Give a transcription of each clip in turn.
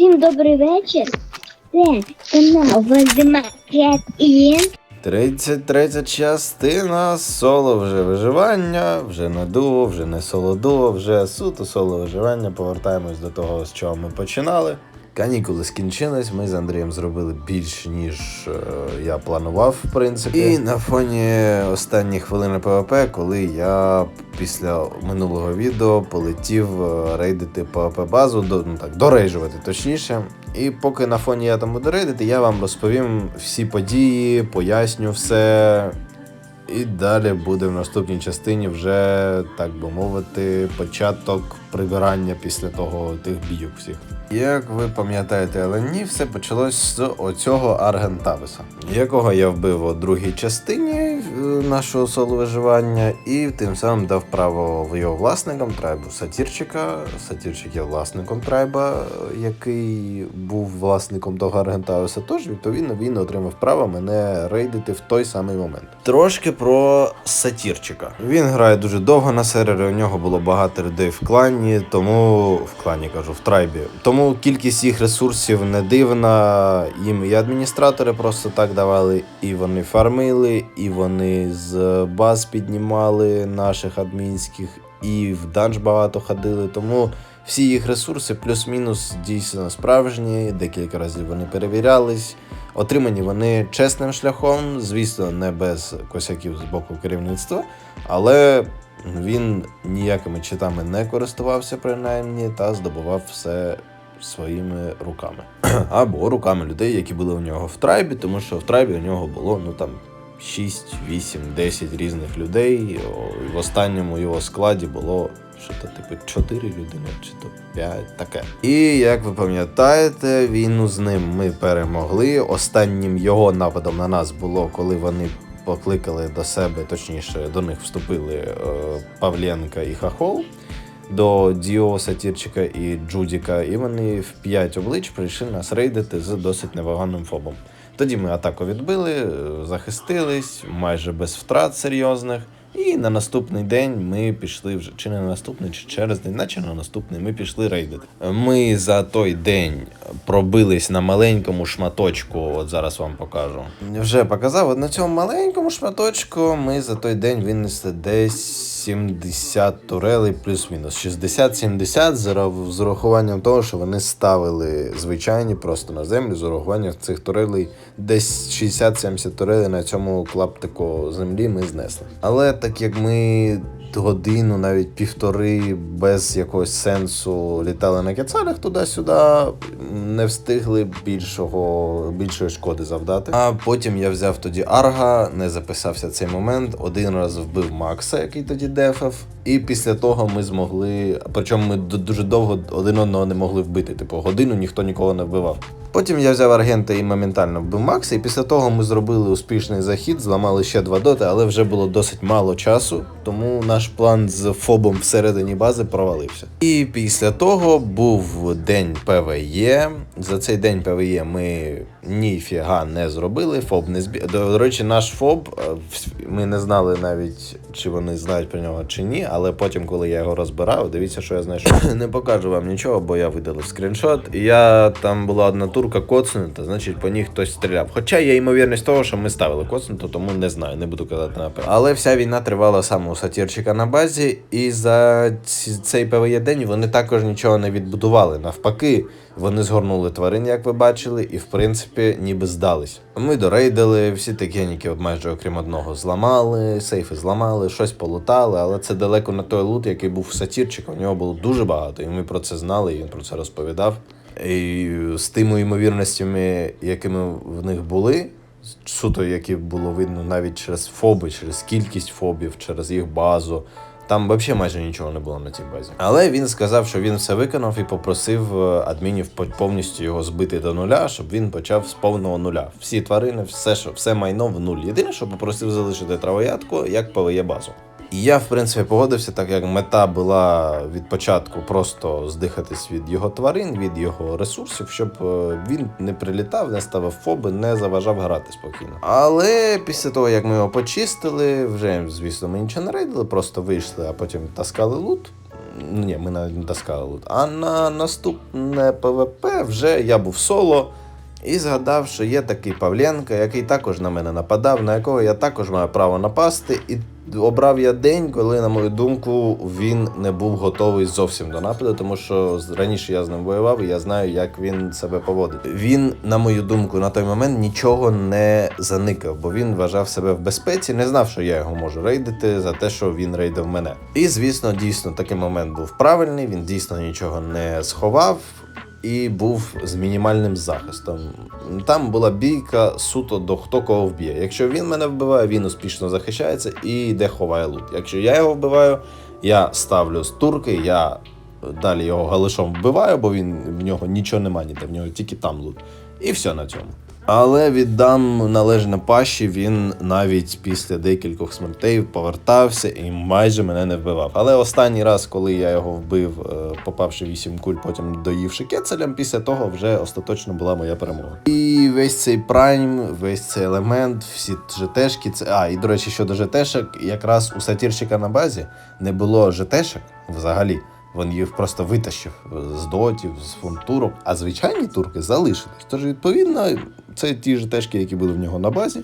Всім добрий вечір. Це канал Вальдемаркет і 33 частина соло вже виживання, вже не дуо, вже не соло дуо, вже суто соло виживання. Повертаємось до того, з чого ми починали. Канікули скінчились, ми з Андрієм зробили більш ніж е, я планував, в принципі. І на фоні останніх хвилин ПВП, коли я після минулого відео полетів е, рейдити ПВП базу, до, ну так, дорейджувати точніше. І поки на фоні я там буду рейдити, я вам розповім всі події, поясню все. І далі буде в наступній частині вже, так би мовити, початок прибирання після того тих бійок всіх. Як ви пам'ятаєте, але ні, все почалось з оцього Аргентависа, якого я вбив у другій частині е, нашого соло виживання, і тим самим дав право його власникам трайбу Сатірчика. Сатірчик є власником трайба, який був власником того Аргентависа. Тож, відповідно, він отримав право мене рейдити в той самий момент. Трошки про Сатірчика. Він грає дуже довго на сервері, у нього було багато людей в клані, тому в клані кажу, в трайбі. Тому кількість їх ресурсів не дивна. Їм і адміністратори просто так давали, і вони фармили, і вони з баз піднімали наших адмінських, і в данж багато ходили. Тому всі їх ресурси плюс-мінус дійсно справжні. Декілька разів вони перевірялись. Отримані вони чесним шляхом, звісно, не без косяків з боку керівництва, але він ніякими читами не користувався, принаймні, та здобував все своїми руками. Або руками людей, які були у нього в трайбі, тому що в трайбі у нього було ну там 6, 8, 10 різних людей. В останньому його складі було що то типу 4 людини, чи то 5, таке. І як ви пам'ятаєте, війну з ним ми перемогли. Останнім його нападом на нас було, коли вони покликали до себе, точніше, до них вступили е, Павленка і Хахол. До Діо, Сатірчика і Джудіка, і вони в п'ять облич прийшли нас рейдити з досить неваганим фобом. Тоді ми атаку відбили, е, захистились майже без втрат серйозних. І на наступний день ми пішли вже чи не на наступний, чи через день, наче на наступний ми пішли рейдити. Ми за той день пробились на маленькому шматочку. От зараз вам покажу. Вже показав. От на цьому маленькому шматочку ми за той день винесли десь 70 турелей, плюс-мінус 60-70 з урахуванням того, що вони ставили звичайні просто на землю. З урахуванням цих турелей десь 60-70 турелей на цьому клаптику землі ми знесли. Але так як ми годину, навіть півтори без якогось сенсу літали на кецалях туди-сюди, не встигли більшого, більшої шкоди завдати. А потім я взяв тоді Арга, не записався цей момент. Один раз вбив Макса, який тоді дефав. І після того ми змогли. Причому ми дуже довго один одного не могли вбити. Типу, годину ніхто нікого не вбивав. Потім я взяв аргента і моментально вбив Макса, і після того ми зробили успішний захід, зламали ще два доти, але вже було досить мало часу, тому наш план з фобом всередині бази провалився. І після того був день ПВЕ. За цей день ПВЕ ми ніфіга не зробили. Фоб не збі... До речі, наш ФОБ е, ми не знали навіть, чи вони знають про нього чи ні. Але потім, коли я його розбирав, дивіться, що я знайшов. Не покажу вам нічого, бо я видалив скріншот. Я там була одна турка коцнута, значить по ній хтось стріляв. Хоча є ймовірність того, що ми ставили коцнуту, тому не знаю, не буду казати наперед. Але вся війна тривала саме у сатірчика на базі, і за цей ПВЄ день вони також нічого не відбудували. Навпаки, вони згорнули тварин, як ви бачили, і в принципі ніби здались. Ми дорейдили, всі техніки, майже окрім одного, зламали, сейфи зламали, щось полутали, але це далеко не той лут, який був в. У нього було дуже багато, і ми про це знали, і він про це розповідав. І з тими ймовірностями, якими в них були, суто, які було видно навіть через фоби, через кількість фобів, через їх базу. Там взагалі майже нічого не було на цій базі. Але він сказав, що він все виконав і попросив е, адмінів повністю його збити до нуля, щоб він почав з повного нуля. Всі тварини, все, що, все майно в нуль. Єдине, що попросив залишити травоядку, як ПВЄ базу. І я, в принципі, погодився, так як мета була від початку просто здихатись від його тварин, від його ресурсів, щоб е, він не прилітав, не ставив фоби, не заважав грати спокійно. Але після того, як ми його почистили, вже, звісно, ми нічого не рейдили, просто вийшли, а потім таскали лут. Ну, ні, ми навіть не таскали лут. А на наступне ПВП вже я був соло і згадав, що є такий Павленко, який також на мене нападав, на якого я також маю право напасти. І обрав я день, коли, на мою думку, він не був готовий зовсім до нападу, тому що раніше я з ним воював, і я знаю, як він себе поводить. Він, на мою думку, на той момент нічого не заникав, бо він вважав себе в безпеці, не знав, що я його можу рейдити за те, що він рейдив мене. І звісно, дійсно, такий момент був правильний. Він дійсно нічого не сховав і був з мінімальним захистом. Там була бійка суто до хто кого вб'є. Якщо він мене вбиває, він успішно захищається і йде ховає лут. Якщо я його вбиваю, я ставлю з турки, я далі його галишом вбиваю, бо він в нього нічого немає ніде, в нього тільки там лут. І все на цьому. Але віддам належне паші, він навіть після декількох смертей повертався і майже мене не вбивав. Але останній раз, коли я його вбив, е, попавши вісім куль, потім доївши кецелем, після того вже остаточно була моя перемога. І весь цей прайм, весь цей елемент, всі ЖТшки, це. А, і до речі, щодо ЖТшок, якраз у сатірчика на базі не було ЖТшок взагалі. Він їх просто витащив з дотів, з фунтурок, а звичайні турки залишились. Тож, відповідно, це ті ж тежки, які були в нього на базі.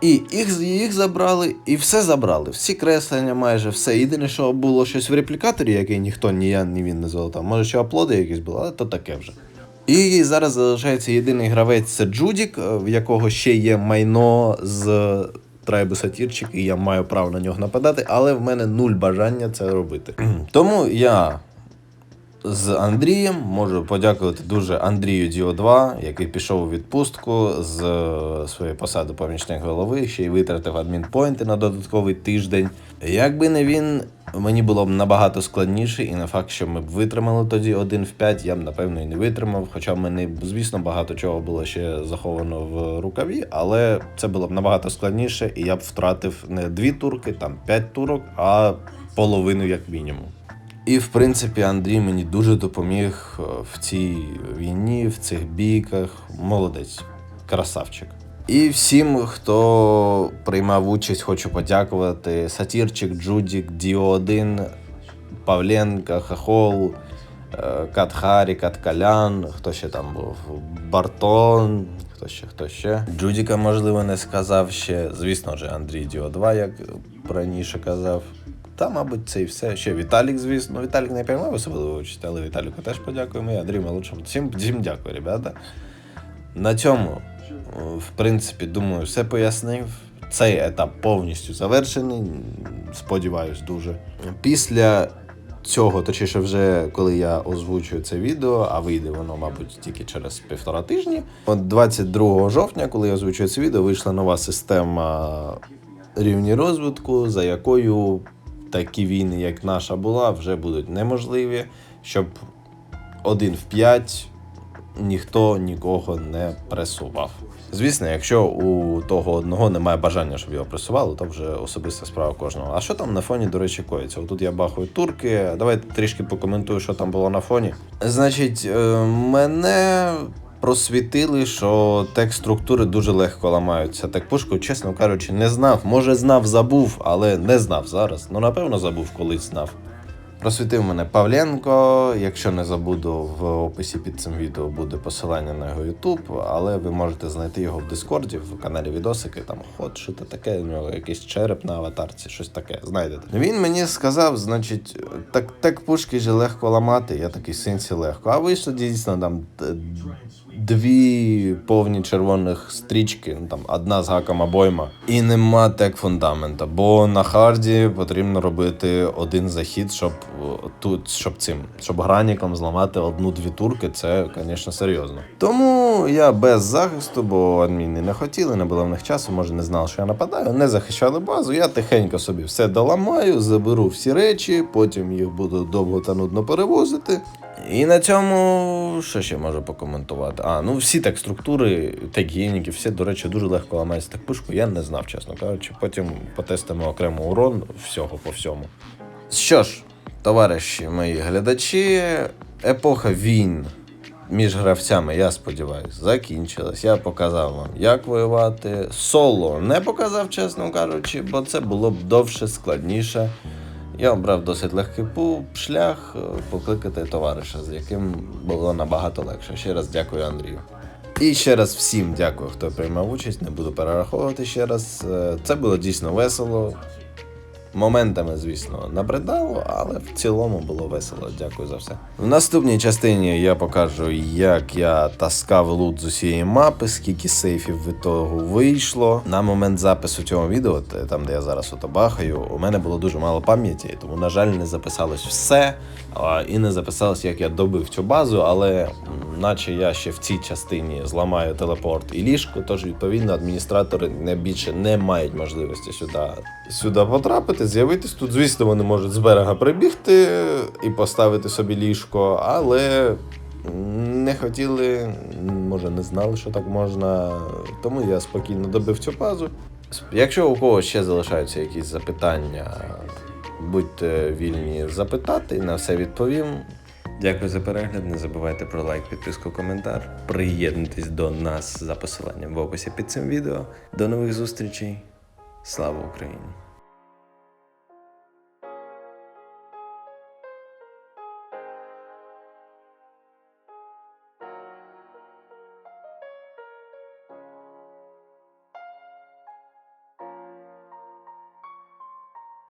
І їх, їх забрали, і все забрали. Всі креслення, майже все. Єдине, що було щось в реплікаторі, який ніхто ні я, ні він не золотав. Може, ще аплоди якісь були, але то таке вже. І зараз залишається єдиний гравець це Джудік, е, в якого ще є майно з трайбу сатірчик, і я маю право на нього нападати, але в мене нуль бажання це робити. Тому я з Андрієм можу подякувати дуже Андрію Діо 2, який пішов у відпустку з е, своєї посади помічник голови, ще й витратив адмінпойнти на додатковий тиждень. Якби не він, мені було б набагато складніше, і не факт, що ми б витримали тоді один в 5, я б напевно і не витримав. Хоча в мене, звісно, багато чого було ще заховано в рукаві, але це було б набагато складніше, і я б втратив не дві турки, там п'ять турок, а половину як мінімум. І в принципі Андрій мені дуже допоміг е, в цій війні, в цих бійках. Молодець, красавчик. І всім, хто приймав участь, хочу подякувати. Сатірчик, Джудік, Діо 1, Павленка, Хахол, е, Кат Харі, Кат Калян, хто ще там був? Бартон, хто ще, хто ще. Джудіка, можливо, не сказав ще. Звісно ж, Андрій Діо 2, як раніше казав. Та, мабуть, це і все. Ще Віталік, звісно. Віталік не приймав особливо участь, але Віталіку теж подякуємо. І Андрію молодшому. Всім, всім дякую, ребята. На цьому, в принципі, думаю, все пояснив. Цей етап повністю завершений. Сподіваюсь, дуже. Після цього, точніше, вже коли я озвучую це відео, а вийде воно, мабуть, тільки через півтора тижні. От 22 жовтня, коли я озвучую це відео, вийшла нова система рівні розвитку, за якою такі війни, як наша була, вже будуть неможливі, щоб один в п'ять ніхто нікого не пресував. Звісно, якщо у того одного немає бажання, щоб його пресували, то вже особиста справа кожного. А що там на фоні, до речі, коїться? Отут я бахаю турки. Давайте трішки покоментую, що там було на фоні. Значить, е, мене просвітили, що текст структури дуже легко ламаються. Так пушку, чесно кажучи, не знав. Може, знав, забув, але не знав зараз. Ну, напевно, забув, колись знав. Просвітив мене Павленко. Якщо не забуду, в описі під цим відео буде посилання на його YouTube, але ви можете знайти його в Дискорді, в каналі відосики, там ход, що то таке, у нього якийсь череп на аватарці, щось таке. Знайдете. Він мені сказав, значить, так, так пушки ж легко ламати. Я такий синці легко. А вийшло дійсно там д- дві повні червоних стрічки, ну там одна з гаком обойма, і нема тек фундамента. Бо на харді потрібно робити один захід, щоб тут, щоб цим, щоб граніком зламати одну-дві турки, це, звісно, серйозно. Тому я без захисту, бо адміни не хотіли, не було в них часу, може не знали, що я нападаю, не захищали базу. Я тихенько собі все доламаю, заберу всі речі, потім їх буду довго та нудно перевозити. І на цьому що ще можу покоментувати? А, ну всі так структури, так гініки, все, до речі, дуже легко ламається так пушку. Я не знав, чесно кажучи. Потім потестимо окремо урон всього по всьому. Що ж, товариші мої глядачі, епоха війн між гравцями, я сподіваюся, закінчилась. Я показав вам, як воювати. Соло не показав, чесно кажучи, бо це було б довше, складніше. Я обрав досить легкий шлях е, покликати товариша, з яким було набагато легше. Ще раз дякую Андрію. І ще раз всім дякую, хто приймав участь. Не буду перераховувати ще раз. Е, Це було дійсно весело. Моментами, звісно, набридало, але в цілому було весело. Дякую за все. В наступній частині я покажу, як я таскав лут з усієї мапи, скільки сейфів від того вийшло. На момент запису цього відео, там де я зараз ото бахаю, у мене було дуже мало пам'яті, тому, на жаль, не записалось все. І не записалось, як я добив цю базу, але наче я ще в цій частині зламаю телепорт і ліжко, тож відповідно адміністратори не більше не мають можливості сюди, сюди потрапити, з'явитись. Тут, звісно, вони можуть з берега прибігти і поставити собі ліжко, але не хотіли, може, не знали, що так можна. Тому я спокійно добив цю базу. Якщо у когось ще залишаються якісь запитання, будьте вільні запитати, на все відповім. Дякую за перегляд. Не забувайте про лайк, підписку, коментар. Приєднуйтесь до нас за посиланням в описі під цим відео. До нових зустрічей. Слава Україні!